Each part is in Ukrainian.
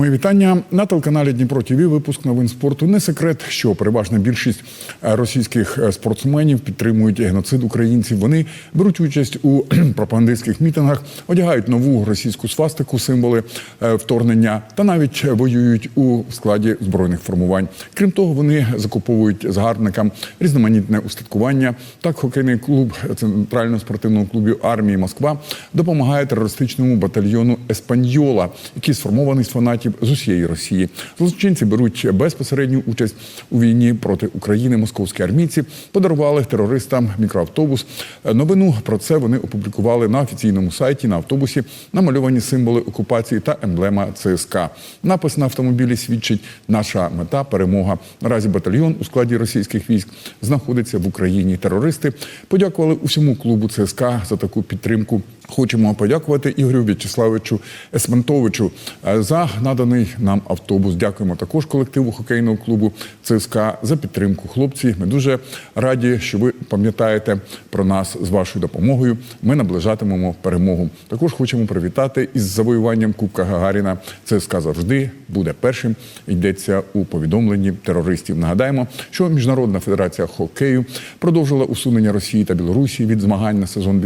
Мої вітання на телеканалі Дніпро ТВ. Випуск новин спорту. Не секрет, що переважна більшість е, російських е, спортсменів підтримують геноцид українців. Вони беруть участь у пропагандистських мітингах, одягають нову російську свастику, символи е, вторгнення та навіть воюють у складі збройних формувань. Крім того, вони закуповують загарбникам різноманітне устаткування. Так, хокейний клуб центрального спортивного клубу армії Москва допомагає терористичному батальйону Еспаньола, який сформований з фанатів з усієї Росії. Злочинці беруть безпосередню участь у війні проти України. Московські армійці подарували терористам мікроавтобус. Новину про це вони опублікували на офіційному сайті. На автобусі намальовані символи окупації та емблема ЦСКА. Напис на автомобілі свідчить наша мета перемога. Наразі батальйон у складі російських військ знаходиться в Україні. Терористи подякували усьому клубу ЦСКА за таку підтримку. Хочемо подякувати Ігорю В'ячеславовичу Есментовичу е, за наданий нам автобус. Дякуємо також колективу хокейного клубу ЦСКА за підтримку. Хлопці, ми дуже раді, що ви пам'ятаєте про нас з вашою допомогою. Ми наближатимемо перемогу. Також хочемо привітати із завоюванням Кубка Гагаріна. ЦСКА завжди буде першим. Йдеться у повідомленні терористів. Нагадаємо, що Міжнародна федерація хокею продовжила усунення Росії та Білорусі від змагань на сезон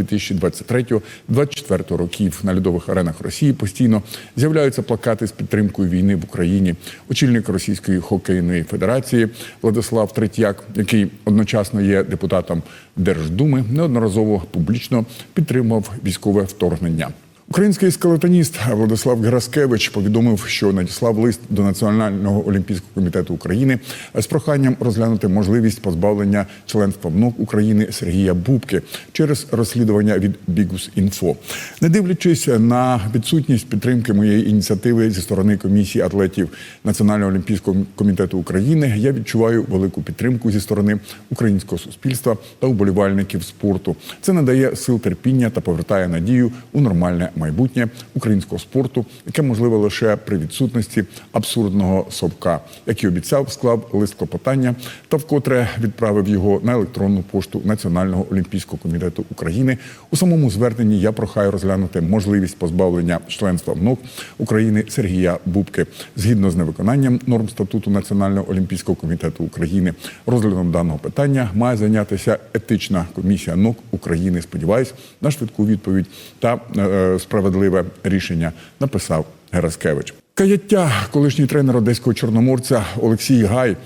2023-2024 років. На льодових аренах Росії постійно з'являються плакати з підтримкою війни в Україні. Очільник Російської хокейної федерації Владислав Третьяк, який одночасно є депутатом Держдуми, неодноразово публічно підтримав військове вторгнення. Український скелетоніст Владислав Гераскевич повідомив, що надіслав лист до Національного олімпійського комітету України з проханням розглянути можливість позбавлення членства МНОК України Сергія Бубки через розслідування від Бігус.Інфо. Не дивлячись на відсутність підтримки моєї ініціативи зі сторони комісії атлетів Національного олімпійського комітету України, я відчуваю велику підтримку зі сторони українського суспільства та уболівальників спорту. Це надає сил терпіння та повертає надію у нормальне майбутнє українського спорту, яке можливе лише при відсутності абсурдного совка, який обіцяв склав лист клопотання та вкотре відправив його на електронну пошту Національного олімпійського комітету України. У самому зверненні я прохаю розглянути можливість позбавлення членства ВНОК України Сергія Бубки згідно з невиконанням норм статуту Національного олімпійського комітету України. Розглядом даного питання має зайнятися етична комісія НОК України. Сподіваюсь, на швидку відповідь та е, справедливе рішення написав Гераскевич. Каяття, колишній тренер одеського чорноморця Олексій Гай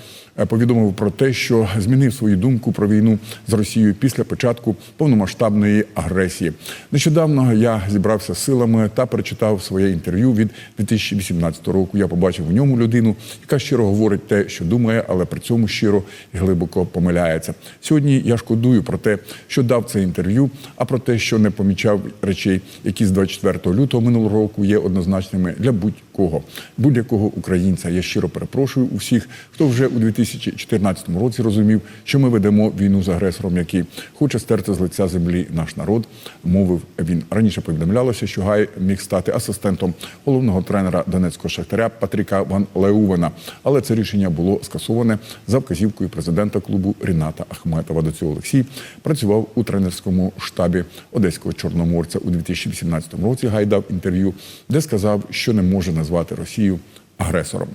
повідомив про те, що змінив свою думку про війну з Росією після початку повномасштабної агресії. Нещодавно я зібрався з силами та перечитав своє інтерв'ю від 2018 року. Я побачив у ньому людину, яка щиро говорить те, що думає, але при цьому щиро і глибоко помиляється. Сьогодні я шкодую про те, що дав це інтерв'ю, а про те, що не помічав речей, які з 24 лютого минулого року є однозначними для будь-кого, будь-якого українця. Я щиро перепрошую усіх, хто вже у 2014 році розумів, що ми ведемо війну з агресором, який хоче стерти з лиця землі наш народ. Мовив він раніше. Повідомлялося, що Гай міг стати асистентом головного тренера Донецького шахтаря Патріка Ван Леувена, але це рішення було скасоване за вказівкою президента клубу Ріната Ахметова. До цього Олексій працював у тренерському штабі одеського чорноморця у 2018 році. Гай дав інтерв'ю, де сказав, що не може назвати Росію агресором.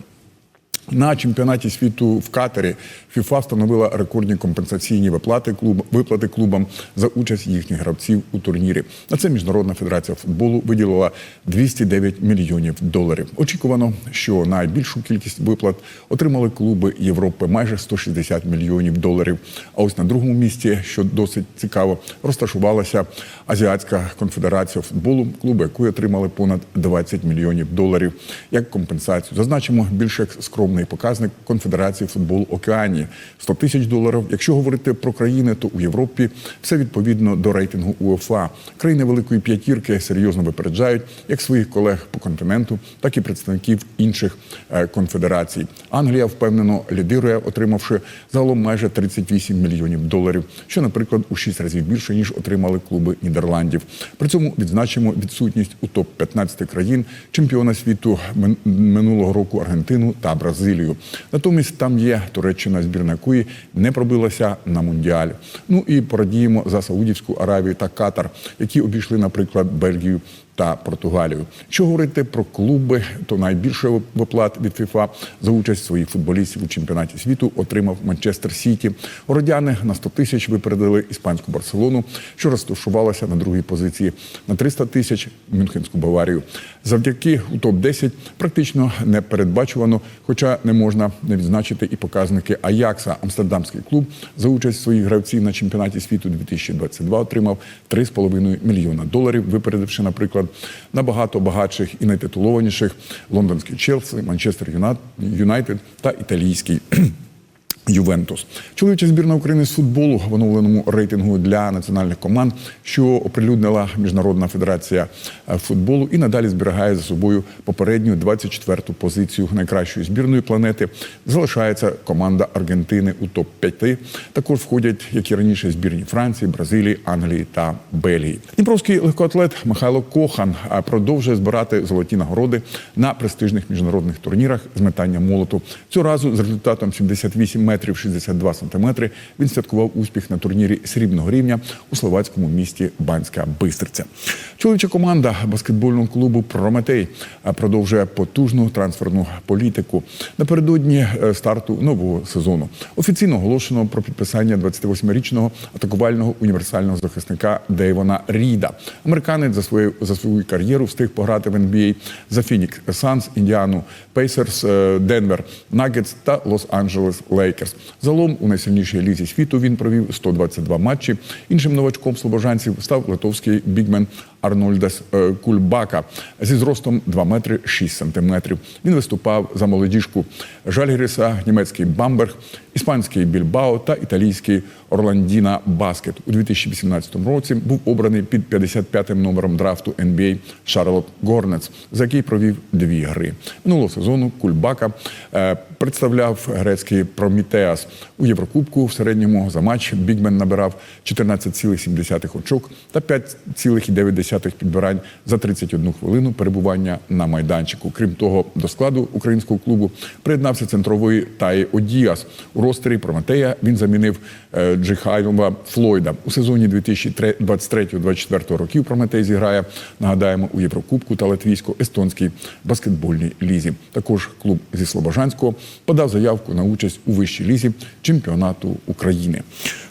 На чемпіонаті світу в Катері ФІФА встановила рекордні компенсаційні виплати клуб, виплати клубам за участь їхніх гравців у турнірі. На це міжнародна федерація футболу виділила 209 мільйонів доларів. Очікувано, що найбільшу кількість виплат отримали клуби Європи майже 160 мільйонів доларів. А ось на другому місці, що досить цікаво, розташувалася Азіатська конфедерація футболу, клуби якої отримали понад 20 мільйонів доларів як компенсацію. Зазначимо більше скромно головний показник Конфедерації футболу Океанії 100 тисяч доларів. Якщо говорити про країни, то у Європі все відповідно до рейтингу УЄФА. Країни Великої П'ятірки серйозно випереджають як своїх колег по континенту, так і представників інших е, конфедерацій. Англія впевнено лідирує, отримавши загалом майже 38 мільйонів доларів, що, наприклад, у 6 разів більше ніж отримали клуби Нідерландів. При цьому відзначимо відсутність у топ 15 країн чемпіона світу минулого року Аргентину та Бразилію. Бразилію. Натомість там є Туреччина, збірна якої не пробилася на мундіалі. Ну і порадіємо за Саудівську Аравію та Катар, які обійшли, наприклад, Бельгію та Португалію. Що говорити про клуби, то найбільше виплат від ФІФА за участь своїх футболістів у чемпіонаті світу отримав Манчестер Сіті. Городяни на 100 тисяч випередили іспанську Барселону, що розташувалася на другій позиції на 300 тисяч Мюнхенську Баварію. Завдяки у топ 10 практично не передбачувано, хоча не можна не відзначити і показники Аякса. Амстердамський клуб за участь своїх гравців на чемпіонаті світу 2022 отримав 3,5 мільйона доларів, випередивши, наприклад, набагато багатших і найтитулованіших лондонський Челсі, Манчестер Юнайтед та італійський. Ювентус. Чоловіча збірна України з футболу в оновленому рейтингу для національних команд, що оприлюднила Міжнародна федерація е, футболу, і надалі зберігає за собою попередню 24-ту позицію найкращої збірної планети. Залишається команда Аргентини у топ 5 Також входять, як і раніше, збірні Франції, Бразилії, Англії та Бельгії. Дніпровський легкоатлет Михайло Кохан е, продовжує збирати золоті нагороди на престижних міжнародних турнірах з метання молоту. Цього разу з результатом 78 метрів 62 сантиметри він святкував успіх на турнірі срібного рівня у словацькому місті Банська Бистриця. Чоловіча команда баскетбольного клубу Прометей продовжує потужну трансферну політику напередодні е, старту нового сезону. Офіційно оголошено про підписання 28-річного атакувального універсального захисника Дейвона Ріда. Американець за свою за свою кар'єру встиг пограти в NBA за Фінікс Санс, Індіану, Пейсерс, Денвер, Нагетс та Лос-Анджелес Лейкерс. Загалом у найсильнішій лізі світу він провів 122 матчі. Іншим новачком слобожанців став литовський бігмен Арнольдас е, Кульбака зі зростом 2 метри 6 сантиметрів. Він виступав за молодіжку Жальгіриса, німецький Бамберг, іспанський Більбао та італійський Орландіна Баскет. У 2018 році був обраний під 55-м номером драфту NBA Шарлот Горнец, за який провів дві гри. Минулого сезону Кульбака е, представляв грецький Промітеас у Єврокубку. В середньому за матч Бігмен набирав 14,7 очок та 5,9 підбирань за 31 хвилину перебування на майданчику. Крім того, до складу українського клубу приєднався центровий Тай Одіас. У ростері Прометея він замінив е, Джихайлова Флойда. У сезоні 2023-2024 років Прометей зіграє, нагадаємо, у Єврокубку та Латвійсько-естонській баскетбольній лізі. Також клуб зі Слобожанського подав заявку на участь у вищій лізі чемпіонату України.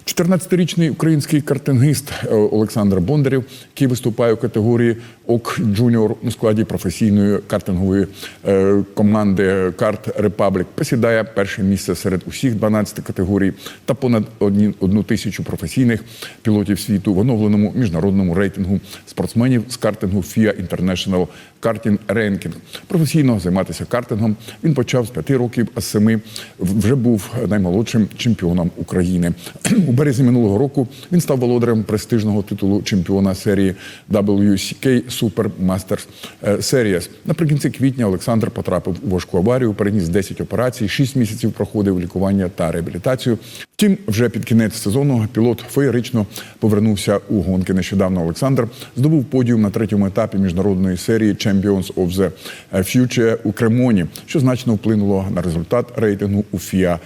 14-річний український картингист е, Олександр Бондарєв, який виступає у категорії ОК Джуніор у складі професійної картингової е, команди Карт Репаблік, посідає перше місце серед усіх 12 категорій та понад одні- одну тисячу професійних пілотів світу в оновленому міжнародному рейтингу спортсменів з картингу FIA International Karting Ranking. Професійно займатися картингом він почав з п'яти років, а з семи вже був наймолодшим чемпіоном України. Березні минулого року він став володарем престижного титулу чемпіона серії WCK Super Masters е, Series. Наприкінці квітня Олександр потрапив у важку аварію, переніс 10 операцій, 6 місяців проходив лікування та реабілітацію. Втім, вже під кінець сезону пілот феєрично повернувся у гонки. Нещодавно Олександр здобув подіум на третьому етапі міжнародної серії Champions of the Future у Кремоні, що значно вплинуло на результат рейтингу у FIA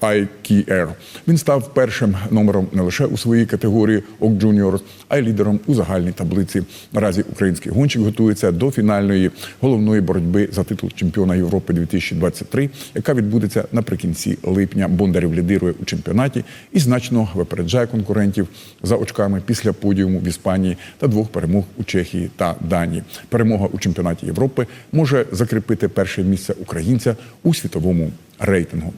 IKR. Він став першим номером не лише у своїй категорії ОК Juniors, а й лідером у загальній таблиці. Наразі український гонщик готується до фінальної головної боротьби за титул чемпіона Європи 2023, яка відбудеться наприкінці липня. Бондарів лідирує у чемпіонаті і значно випереджає конкурентів за очками після подіуму в Іспанії та двох перемог у Чехії та Данії. Перемога у чемпіонаті Європи може закріпити перше місце українця у світовому рейтингу.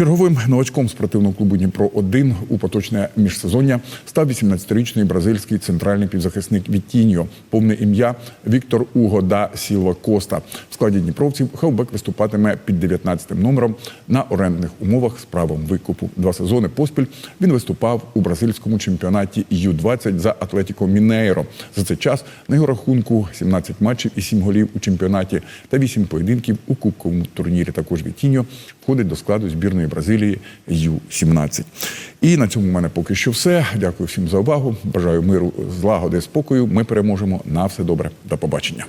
Черговим новачком спортивного клубу Дніпро 1 у поточне міжсезоння став 18-річний бразильський центральний півзахисник Вітіньо, повне ім'я Віктор Уго да Сілва Коста. В складі дніпровців Хелбек виступатиме під 19-м номером на орендних умовах з правом викупу. Два сезони поспіль він виступав у бразильському чемпіонаті Ю-20 за Атлетіко Мінейро. За цей час на його рахунку 17 матчів і 7 голів у чемпіонаті та 8 поєдинків у кубковому турнірі. Також Вітіньо входить до складу збірної Бразилії Ю-17. І на цьому в мене поки що все. Дякую всім за увагу. Бажаю миру, злагоди, спокою. Ми переможемо. На все добре. До побачення.